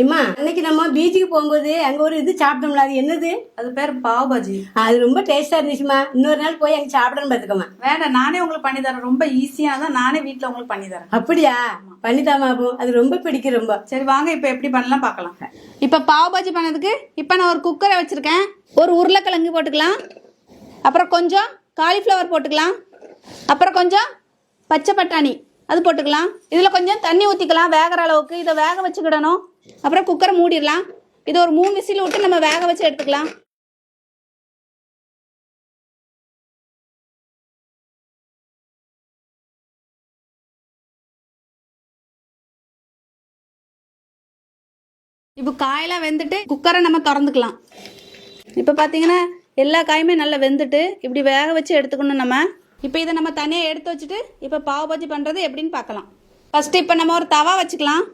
இம்மா அன்னைக்கு நம்ம பீச்சுக்கு போகும்போது அங்க ஒரு இது சாப்பிட்டோம்ல அது என்னது? அது பேர் பாவ் பாஜி அது ரொம்ப டேஸ்டா இருந்துச்சுமா இன்னொரு நாள் போய் அங்க சாப்பிடணும் பாத்துக்கோமா வேண்டாம் நானே உங்களுக்கு பண்ணி தரேன். ரொம்ப ஈஸியா தான் நானே வீட்ல உங்களுக்கு பண்ணி தரேன். அப்படியா? பண்ணித்தாமா அப்போ. அது ரொம்ப பிடிக்கும் ரொம்ப. சரி வாங்க இப்போ எப்படி பண்ணலாம் பார்க்கலாம். இப்போ பாவ் பாஜி பண்ணதுக்கு இப்போ நான் ஒரு குக்கரை வச்சுருக்கேன். ஒரு உருளைக்கிழங்கு போட்டுக்கலாம். அப்புறம் கொஞ்சம் காலிஃப்ளவர் போட்டுக்கலாம். அப்புறம் கொஞ்சம் பச்சை பட்டாணி அது போட்டுக்கலாம். இதில் கொஞ்சம் தண்ணி ஊற்றிக்கலாம் வேகிற அளவுக்கு. இதை வேக வச்சுக்கிடணும். அப்புறம் குக்கரை மூடிடலாம். இதை ஒரு மூணு விசில் விட்டு நம்ம வேக வச்சு எடுத்துக்கலாம். இப்போ காயெல்லாம் வெந்துட்டு குக்கரை நம்ம திறந்துக்கலாம். இப்போ பார்த்தீங்கன்னா எல்லா காயுமே நல்லா வெந்துட்டு இப்படி வேக வச்சு எடுத்துக்கணும் நம்ம. இப்போ இதை நம்ம தனியாக எடுத்து வச்சுட்டு இப்போ பாவ் பஜ்ஜி பண்ணுறது எப்படின்னு பார்க்கலாம். ஃபஸ்ட்டு இப்போ நம்ம ஒரு தவா வச்சுக்கலாம்.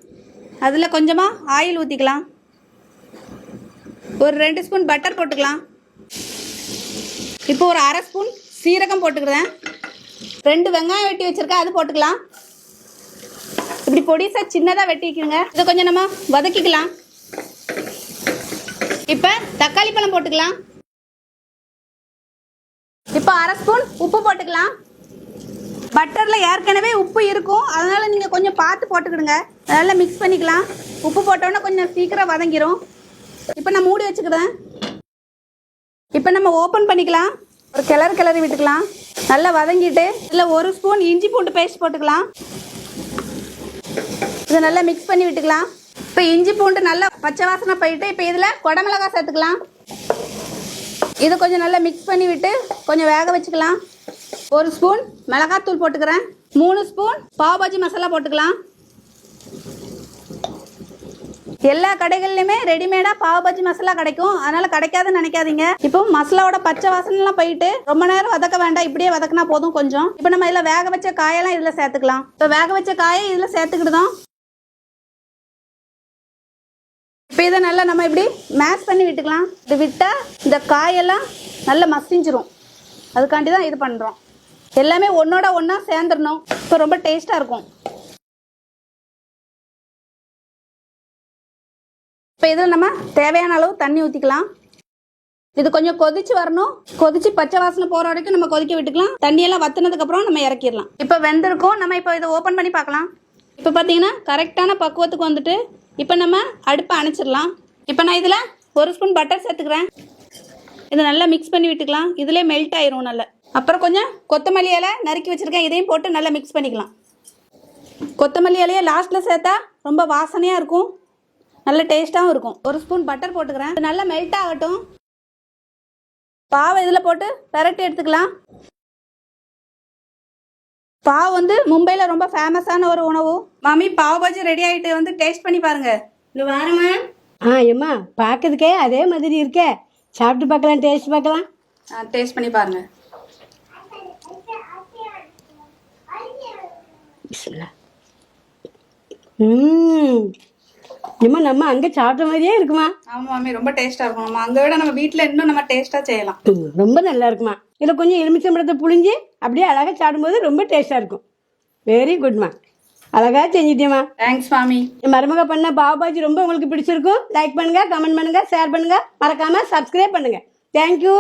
அதில் கொஞ்சமாக ஆயில் ஊற்றிக்கலாம் ஒரு ரெண்டு ஸ்பூன் பட்டர் போட்டுக்கலாம். இப்போ ஒரு அரை ஸ்பூன் சீரகம் போட்டுக்கிறேன். ரெண்டு வெங்காயம் வெட்டி வச்சுருக்கேன் அது போட்டுக்கலாம். இப்படி பொடிசாக சின்னதாக வெட்டிக்கணுங்க இதை கொஞ்சம் நம்ம வதக்கிக்கலாம். இப்போ தக்காளி பழம் போட்டுக்கலாம். இப்போ அரை ஸ்பூன் உப்பு போட்டுக்கலாம். பட்டரில் ஏற்கனவே உப்பு இருக்கும். அதனால் நீங்கள் கொஞ்சம் பார்த்து போட்டுக்கிடுங்க. நல்லா மிக்ஸ் பண்ணிக்கலாம். உப்பு போட்டோன்னே கொஞ்சம் சீக்கிரம் வதங்கிரும். இப்போ நான் மூடி வச்சுக்கிறேன். இப்போ நம்ம ஓப்பன் பண்ணிக்கலாம். ஒரு கிளறு கிளறி விட்டுக்கலாம். நல்லா வதங்கிட்டு இதில் ஒரு ஸ்பூன் இஞ்சி பூண்டு பேஸ்ட் போட்டுக்கலாம். இதை நல்லா மிக்ஸ் பண்ணி விட்டுக்கலாம். இப்போ இஞ்சி பூண்டு நல்லா பச்சை வாசனை போயிட்டு இப்போ இதில் குடமிளகா சேர்த்துக்கலாம். இதை கொஞ்சம் நல்லா மிக்ஸ் பண்ணி விட்டு கொஞ்சம் வேக வச்சுக்கலாம். ஒரு ஸ்பூன் மிளகாத்தூள் போட்டுக்கிறேன். மூணு ஸ்பூன் பாவ் மசாலா போட்டுக்கலாம். எல்லா கடைகள்லையுமே ரெடிமேடாக பாவ் பஜ்ஜி மசாலா கிடைக்கும். அதனால கிடைக்காதுன்னு நினைக்காதீங்க. இப்போ மசாலாவோட பச்சை வாசனைலாம் போயிட்டு ரொம்ப நேரம் வதக்க வேண்டாம். இப்படியே வதக்கினா போதும் கொஞ்சம். இப்போ நம்ம இதில் வேக வச்ச காயெல்லாம் இதில் சேர்த்துக்கலாம். இப்போ வேக வச்ச காயை இதில் சேர்த்துக்கிட்டு தான் இப்போ இதை நல்லா நம்ம இப்படி மேஷ் பண்ணி விட்டுக்கலாம். இது விட்டால் இந்த காயெல்லாம் நல்லா மசிஞ்சிரும். அதுக்காண்டி தான் இது பண்ணுறோம் எல்லாமே ஒன்றோட ஒன்றா சேர்ந்துடணும் இப்போ ரொம்ப டேஸ்ட்டாக இருக்கும். இப்போ இதில் நம்ம தேவையான அளவு தண்ணி ஊற்றிக்கலாம் இது கொஞ்சம் கொதிச்சு வரணும். கொதிச்சு பச்சை வாசனை போகிற வரைக்கும் நம்ம கொதிக்க விட்டுக்கலாம். தண்ணியெல்லாம் வத்துனதுக்கு அப்புறம் நம்ம இறக்கிடலாம். இப்போ வெந்திருக்கும். நம்ம இப்போ இதை ஓப்பன் பண்ணி பார்க்கலாம். இப்போ பார்த்தீங்கன்னா கரெக்டான பக்குவத்துக்கு வந்துட்டு இப்போ நம்ம அடுப்பை அணைச்சிடலாம். இப்போ நான் இதில் ஒரு ஸ்பூன் பட்டர் சேர்த்துக்கிறேன். இதை நல்லா மிக்ஸ் பண்ணி விட்டுக்கலாம். இதிலே மெல்ட் ஆயிரும் நல்லா. அப்புறம் கொஞ்சம் கொத்தமல்லி இலை நறுக்கி வச்சுருக்கேன். இதையும் போட்டு நல்லா மிக்ஸ் பண்ணிக்கலாம். கொத்தமல்லி இலையை லாஸ்ட்டில் சேர்த்தா ரொம்ப வாசனையாக இருக்கும். நல்ல டேஸ்ட்டாகவும் இருக்கும். ஒரு ஸ்பூன் பட்டர் போட்டுக்கிறேன். நல்லா மெல்ட் ஆகட்டும். பாவை இதில் போட்டு பெரட்டி எடுத்துக்கலாம். பாவ் வந்து மும்பையில் ரொம்ப ஃபேமஸான ஒரு உணவு. மாமி பாவ் பாஜி ரெடி ஆகிட்டு வந்து டேஸ்ட் பண்ணி பாருங்க. இந்த வாரமா ஆ ஏம்மா பார்க்கறதுக்கே அதே மாதிரி இருக்கே. சாப்பிட்டு பார்க்கலாம் டேஸ்ட் பார்க்கலாம். டேஸ்ட் பண்ணி பாருங்க. ம். ஏம்மா நம்ம அங்கே சாப்பிட்ட மாதிரியே இருக்குமா? ஆமாம் மாமி ரொம்ப டேஸ்ட்டாக இருக்கும் நம்ம அங்கே விட நம்ம வீட்டில் இன்னும் நம்ம டேஸ்ட்டாக செய்யலாம். ரொம்ப நல்லா இருக்குமா? இதில் கொஞ்சம் எலுமிச்சம்பழத்தை புழிஞ்சு அப்படியே அழகாக சாப்பிடும்போது ரொம்ப டேஸ்ட்டாக இருக்கும். வெரி குட்மா அழகா செஞ்சிட்டியம்மா. தேங்க்ஸ் மாமி. என் மருமக பண்ண பாபாஜி ரொம்ப உங்களுக்கு பிடிச்சிருக்கும். லைக் பண்ணுங்க கமெண்ட் பண்ணுங்க ஷேர் பண்ணுங்க. மறக்காம சப்ஸ்கிரைப் பண்ணுங்க. தேங்க்யூ